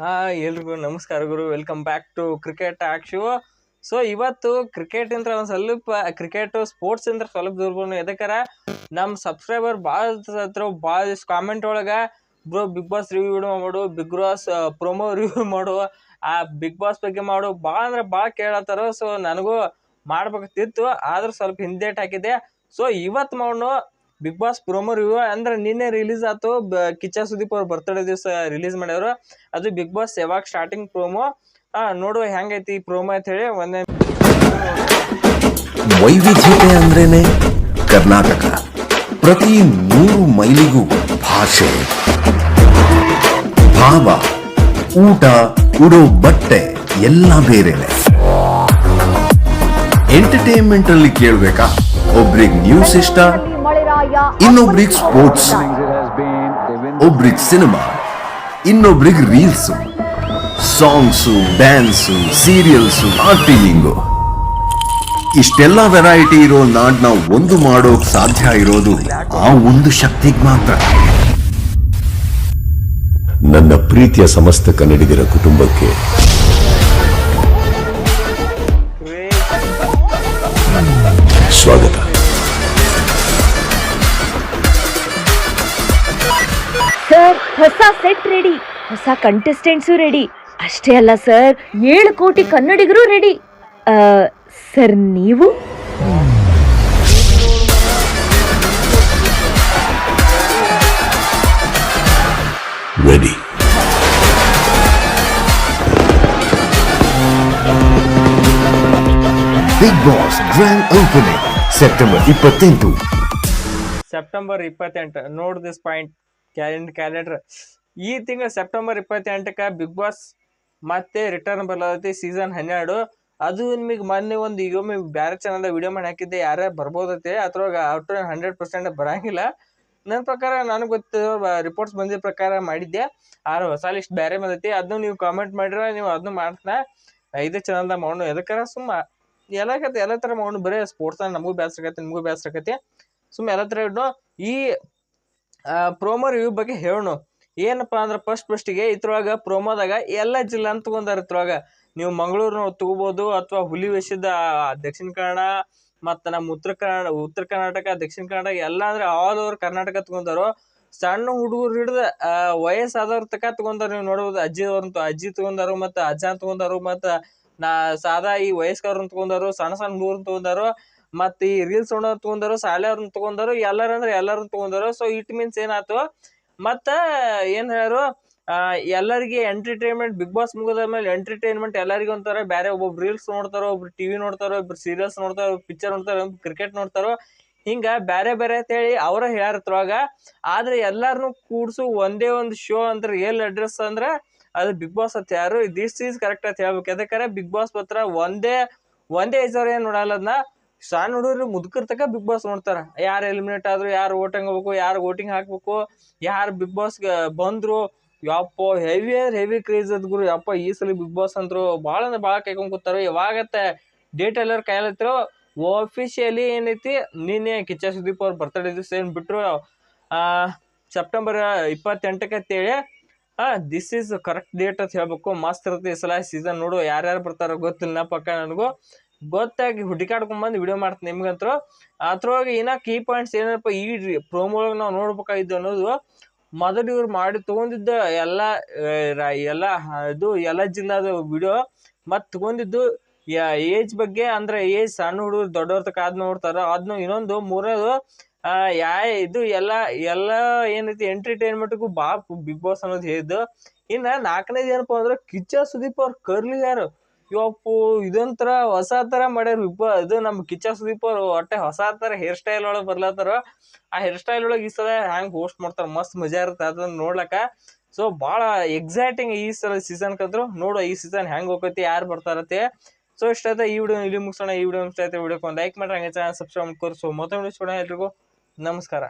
ಹಾ, ಎಲ್ರಿಗೂ ನಮಸ್ಕಾರ ಗುರು. ವೆಲ್ಕಮ್ ಬ್ಯಾಕ್ ಟು ಕ್ರಿಕೆಟ್ ಆಕ್ ಶೋ ಸೊ ಇವತ್ತು ಕ್ರಿಕೆಟ್ ಒಂದು ಸ್ವಲ್ಪ ಕ್ರಿಕೆಟ್ ಸ್ಪೋರ್ಟ್ಸ್ ಸ್ವಲ್ಪ ದೂರ ಎದಕ್ಕಾರ ನಮ್ಮ ಸಬ್ಸ್ಕ್ರೈಬರ್ ಭಾಳ ಹತ್ರ ಭಾಳ ಕಾಮೆಂಟ್ ಒಳಗ, ಬ್ರೋ ಬಿಗ್ ಬಾಸ್ ರಿವ್ಯೂ ಮಾಡು ಬಿಗ್ ಬಾಸ್ ಪ್ರೊಮೋ ರಿವ್ಯೂ ಮಾಡು, ಆ ಬಿಗ್ ಬಾಸ್ ಬಗ್ಗೆ ಮಾಡು. ಭಾಳ ಅಂದ್ರೆ ಭಾಳ ಕೇಳತ್ತಾರ ಸೊ ನನಗೂ ಮಾಡ್ಬೇಕಿತ್ತು ಆದ್ರೆ ಸ್ವಲ್ಪ ಹಿಂದೇಟ್ ಹಾಕಿದೆ ಸೊ ಇವತ್ತು ಮಾಡೋಣ ಬಿಗ್ ಬಾಸ್ ಪ್ರೊಮೋ ರಿವ್ಯೂ ಅಂದ್ರೆ ನಿನ್ನೆ ರಿಲೀಸ್ ಆಯ್ತು. ಕಿಚ್ಚ ಸುದೀಪ್ ಅವ್ರ ಬರ್ತ್ಡೇ ದಿವಸ ರಿಲೀಸ್ ಮಾಡ್ಯಾರು ಅದು ಬಿಗ್ ಬಾಸ್ ಯಾವಾಗ ಸ್ಟಾರ್ಟಿಂಗ್ ಪ್ರೋಮೋ ನೋಡುವ ಹೆಂಗೈತಿ ಈ ಪ್ರೋಮೋ ಅಂತ ಹೇಳಿ ಒಂದೇ ವೈವಿಧ್ಯತೆ ಅಂದ್ರೇನೆ ಕರ್ನಾಟಕ. ಪ್ರತಿ ನೂರು ಮೈಲಿಗೂ ಭಾಷೆ. ಭಾವ, ಊಟ, ಉಡೋ ಬಟ್ಟೆ, ಎಲ್ಲ ಬೇರೆನೆ. ಎಂಟರ್ಟೈನ್ಮೆಂಟ್ ಅಲ್ಲಿ ಕೇಳ್ಬೇಕಾ? ಒಬ್ರಿಗೆ ನ್ಯೂಸ್ ಇಷ್ಟ ಇನ್ನೊಬ್ರಿಗೆ ಸ್ಪೋರ್ಟ್ಸ್ ಒಬ್ರಿಗೆ ಸಿನಿಮಾ ಇನ್ನೊಬ್ರಿಗೆ ರೀಲ್ಸ್ ಸಾಂಗ್ಸು ಡ್ಯಾನ್ಸು ಸೀರಿಯಲ್ಸು ಆರ್ಟಿಂಗು ಇಷ್ಟೆಲ್ಲ ವೆರೈಟಿ ಇರೋ ನಾಡ್ನ ಒಂದು ಮಾಡೋಕ್ ಸಾಧ್ಯ ಇರೋದು ಆ ಒಂದು ಶಕ್ತಿಗೆ ಮಾತ್ರ. ನನ್ನ ಪ್ರೀತಿಯ ಸಮಸ್ತ ಕನ್ನಡಿಗರ ಕುಟುಂಬಕ್ಕೆ ಸರ್ ಹೊಸ ಸೆಟ್ ರೆಡಿ ಹೊಸ ಕಂಟೆಸ್ಟೆಂಟ್ಸು ರೆಡಿ ಅಷ್ಟೇ ಅಲ್ಲ ಸರ್ ಏಳು ಕೋಟಿ ಕನ್ನಡಿಗರು ರೆಡಿ ಸರ್ ನೀವು? Ready big boss grand opening September ಇಪ್ಪತ್ತೆಂಟು ಸೆಪ್ಟೆಂಬರ್ ಇಪ್ಪತ್ತೆಂಟು ನೋಡ್ ದಿಸ್ ಪಾಯಿಂಟ್ ಕ್ಯಾಲೆಂಡ್, ಕ್ಯಾಲೆಂಡರ್. ಈ ತಿಂಗಳು ಸೆಪ್ಟೆಂಬರ್ ಇಪ್ಪತ್ತೆಂಟಕ್ಕೆ ಬಿಗ್ ಬಾಸ್ ಮತ್ತೆ ರಿಟರ್ನ್ ಬರ್ಲತ್ತೈತಿ ಸೀಸನ್ ಹನ್ನೆರಡು. ಅದು ನಿಮಗೆ ಮೊನ್ನೆ ಒಂದು ಈಗ ಬೇರೆ ಚಾನಲ್ ವಿಡಿಯೋ ಮಾಡಿ ಹಾಕಿದ್ದೆ. ಯಾರೇ ಬರ್ಬೋದೈತೆ ಅದ್ರೊಳಗೆ ಔಟ್ ಹಂಡ್ರೆಡ್ ಪರ್ಸೆಂಟ್ ಬರಂಗಿಲ್ಲ. ನನ್ನ ಪ್ರಕಾರ ನನಗೆ ಗೊತ್ತು ರಿಪೋರ್ಟ್ಸ್ ಬಂದಿದ್ದ ಪ್ರಕಾರ ಮಾಡಿದ್ದೆ. ಆರು ಹೊಸ ಲಿಸ್ಟ್ ಬೇರೆ ಬಂದೈತಿ. ಅದನ್ನು ನೀವು ಕಾಮೆಂಟ್ ಮಾಡಿರ ನೀವು ಅದನ್ನು ಮಾಡ್ತಾ ಐದು ಚಾನಲ್ದಾಗ ಮಾಡೋಣ ಎದಕ್ಕಾರ ಸುಮ್ಮ, ಎಲ್ಲ ಕತೆ, ಎಲ್ಲ ಥರ ಮಾಡೋಣ ಬರೀ ಸ್ಪೋರ್ಟ್ಸ್ ನಮಗೂ ಬೇಸರ ಆಕತಿ ನಿಮಗೂ ಬೇಸರ ಸುಮ್ಮನೆ ಎಲ್ಲ ಥರ ಇಡೋ ಈ ಪ್ರೋಮೋ ರಿವ್ಯೂ ಬಗ್ಗೆ ಹೇಳೋಣ. ಏನಪ್ಪ ಅಂದ್ರೆ ಫಸ್ಟ್ ಫಸ್ಟಿಗೆ ಇದ್ರೊಳಗ ಪ್ರೋಮೋದಾಗ ಎಲ್ಲ ಜಿಲ್ಲೆ ಅಂತ ತಗೊಂಡಾರ ಇದ್ರೊಳಗ. ನೀವು ಮಂಗಳೂರು ತಗೋಬಹುದು ಅಥವಾ ಹುಲಿ ವೇಷದ ದಕ್ಷಿಣ ಕನ್ನಡ ಮತ್ತು ನಮ್ಮ ಉತ್ತರ ಕನ್ನಡ, ಉತ್ತರ ಕರ್ನಾಟಕ, ದಕ್ಷಿಣ ಕನ್ನಡ ಎಲ್ಲ ಅಂದ್ರೆ ಆಲ್ ಓವರ್ ಕರ್ನಾಟಕ ತಗೊಂಡಾರು. ಸಣ್ಣ ಹುಡುಗರು ಹಿಡಿದ ವಯಸ್ಸಾದವ್ರ ತಕ ತಗೊಂಡಾರ ನೀವು ನೋಡ್ಬೋದು. ಅಜ್ಜಿ ಅವ್ರಂತ ಅಜ್ಜಿ ತಗೊಂಡಾರು ಮತ್ತು ಅಜ್ಜ ತಗೊಂಡಾರು ಮತ್ತು ನಾ, ಸಾದಾ ಈ ವಯಸ್ಕರನ್ನ ತಗೊಂಡಾರು, ಸಣ್ಣ ಸಣ್ಣ ಹುಡುಗರನ್ನ ತಗೊಂಡಾರು. ಮತ್ತು ಈ ರೀಲ್ಸ್ ನೋಡೋರ್ ತಗೊಂಡಾರು ಶಾಲೆಯವ್ರನ್ನ ತಗೊಂಡಾರು ಎಲ್ಲರಂದ್ರೆ ಎಲ್ಲಾರನ್ನ ತಗೊಂಡಾರು. ಸೊ ಇಟ್ ಮೀನ್ಸ್ ಏನಾಯ್ತು? ಮತ್ತು ಏನು ಹೇಳೋರು ಎಲ್ಲರಿಗೆ ಎಂಟರ್ಟೈನ್ಮೆಂಟ್ ಬಿಗ್ ಬಾಸ್ ಮುಗಿದ ಮೇಲೆ ಎಂಟರ್ಟೈನ್ಮೆಂಟ್ ಎಲ್ಲರಿಗೂ ಒಂಥರ ಬೇರೆ ಒಬ್ಬೊಬ್ರು ರೀಲ್ಸ್ ನೋಡ್ತಾರೋ, ಒಬ್ರು ಟಿವಿ ನೋಡ್ತಾರೋ, ಒಬ್ರು ಸೀರಿಯಲ್ಸ್ ನೋಡ್ತಾರೋ ಪಿಕ್ಚರ್ ನೋಡ್ತಾರೋ ಕ್ರಿಕೆಟ್ ನೋಡ್ತಾರೋ, ಹಿಂಗೆ ಬೇರೆ ಬೇರೆ ಅಂತೇಳಿ ಅವರ ಹೇಳ್ಯಾರತ್ರವಾಗ ಆದ್ರೆ ಎಲ್ಲಾರನು ಕೂಡ್ಸು ಒಂದೇ ಒಂದು ಶೋ ಅಂದ್ರೆ ಏಲ್ ಅಡ್ರೆಸ್ ಅಂದ್ರೆ ಅದು ಬಿಗ್ ಬಾಸ್ ಅಂತ ಯಾರು ದಿಸ್ ಈಸ್ ಕರೆಕ್ಟ್ ಅಂತ ಹೇಳ್ಬೇಕು. ಯಾಕಂದ್ರೆ ಬಿಗ್ ಬಾಸ್ ಪತ್ರ ಒಂದೇ ಒಂದೇ ಹೆಸರು ಏನು ನೋಡಲ್ಲ ಅದನ್ನ ಸಣ್ಣ ಹುಡುಗರು ಮುದುಕರ್ ತಕ ಬಿಗ್ ಬಾಸ್ ನೋಡ್ತಾರ. ಯಾರು ಎಲಿಮಿನೇಟ್ ಆದ್ರು, ಯಾರು ವೋಟಿಂಗ್ ಹೋಗ್ಬೇಕು, ಯಾರು ವೋಟಿಂಗ್ ಹಾಕ್ಬೇಕು, ಯಾರು ಬಿಗ್ ಬಾಸ್ ಬಂದ್ರು, ಯಪ್ಪ ಹೆವಿ ಅಂದ್ರೆ ಹೆವಿ ಕ್ರೇಜ್ ಅದ್ ಗುರು. ಯಪ್ಪ, ಈ ಸಲ ಬಿಗ್ ಬಾಸ್ ಅಂದ್ರು ಭಾಳ ಅಂದ್ರೆ ಭಾಳ ಕೈಕೊಂಡ್ ಕೂತಾರ. ಯಾವಾಗತ್ತೆ ಡೇಟ್ ಎಲ್ಲರೂ ಕೈಲತ್ತಿರೋ ಒಫಿಷಿಯಲಿ ಏನೈತಿ, ನಿನ್ನೆ ಕಿಚ್ಚ ಸುದೀಪ್ ಅವ್ರ ಬರ್ತಡೇ ದಿವಸ ಏನು ಬಿಟ್ರು ಸೆಪ್ಟೆಂಬರ್ ಇಪ್ಪತ್ತೆಂಟಕ್ಕೆ ಅಂತೇಳಿ ದಿಸ್ ಈಸ್ ಕರೆಕ್ಟ್ ಡೇಟ್ ಅಂತ ಹೇಳ್ಬೇಕು. ಮಸ್ತ್ ಇರುತ್ತೆ ಈ ಸಲ ಸೀಸನ್ ನೋಡು, ಯಾರ್ಯಾರು ಬರ್ತಾರೋ ಗೊತ್ತಿಲ್ಲ ಪಕ್ಕ ನನಗೂ. ಗೊತ್ತಾಗಿ ಹುಡುಕಾಡ್ಕೊಂಬಂದು ವಿಡಿಯೋ ಮಾಡ್ತೀನಿ ನಿಮ್ಗಂತೂ ಅದ್ರೊಳಗೆ ಇನ್ನ ಕೀ ಪಾಯಿಂಟ್ಸ್ ಏನಪ್ಪ ಈ ಪ್ರೋಮೋ ಒಳಗೆ ನಾವು ನೋಡ್ಬೇಕಾಗಿದ್ದು ಅನ್ನೋದು ಮೊದಲು ಇವ್ರು ಮಾಡಿ ತೊಗೊಂಡಿದ್ದ ಎಲ್ಲ ಎಲ್ಲ ಇದು ಎಲ್ಲ ಜಿಲ್ಲಾದ ವಿಡಿಯೋ ಮತ್ತು ತಗೊಂಡಿದ್ದು ಏಜ್ ಬಗ್ಗೆ ಅಂದ್ರೆ ಏಜ್ ಸಣ್ಣ ಹುಡುಗರು ದೊಡ್ಡವ್ರ ತಕ ಅದ್ ನೋಡ್ತಾರೆ. ಅದನ್ನು ಇನ್ನೊಂದು ಮೂರನೇದು ಯಾ, ಇದು ಎಲ್ಲ ಎಲ್ಲ ಏನೈತಿ ಎಂಟರ್ಟೈನ್ಮೆಂಟ್ಗೂ ಬಾ ಬಿಗ್ ಬಾಸ್ ಅನ್ನೋದು ಹೇಳಿದ್ದು. ಇನ್ನ ನಾಲ್ಕನೇದು ಏನಪ್ಪಾ ಅಂದ್ರೆ ಕಿಚ್ಚ ಸುದೀಪ್ ಅವ್ರ ಕರ್ಲಿ ಯಾರು? ಇವಪ್ಪು ಇದೊಂಥರ ಹೊಸ ಥರ ಮಾಡ್ಯಾರ. ಇಬ್ಬ ಇದು ನಮ್ಮ ಕಿಚ್ಚ ಸುದೀಪ್ ಅವ್ರು ಒಟ್ಟೆ ಹೊಸ ಥರ ಹೇರ್ ಸ್ಟೈಲ್ ಒಳಗೆ ಬರ್ಲತ್ತಾರ, ಆ ಹೇರ್ ಸ್ಟೈಲ್ ಒಳಗೆ ಈ ಸಲ ಹ್ಯಾಂಗ್ ಹೋಸ್ಟ್ ಮಾಡ್ತಾರ, ಮಸ್ತ್ ಮಜಾ ಇರುತ್ತೆ. ಅದನ್ನ ನೋಡ್ಲಕ್ಕ. ಸೊ ಭಾಳ ಎಕ್ಸೈಟಿಂಗ್ ಈ ಸಲ ಸೀಸನ್ ಕಂದ್ರು ನೋಡು, ಈ ಸೀಸನ್ ಹೆಂಗ್ ಹೋಗತಿ ಯಾರು ಬರ್ತಾರತ್ತೆ ಸೊ ಇಷ್ಟ ಆಯ್ತಾ ಈ ವಿಡಿಯೋ ಇಲ್ಲಿ ಮುಗಿಸೋಣ. ಈ ವಿಡಿಯೋ ಇಷ್ಟ ಆಯ್ತು ವಿಡಿಯೋಕ್ಕೆ ಒಂದು ಲೈಕ್ ಮಾಡ್ರಿ, ಹಂಗೆ ಚಾನಲ್ ಸಬ್ಸ್ಕ್ರೈಬ್ ಮಾಡ್ಕೊರಿ. ಸೊ ಮತ್ತೊಂದು ಎಲ್ರಿಗೂ. ನಮಸ್ಕಾರ.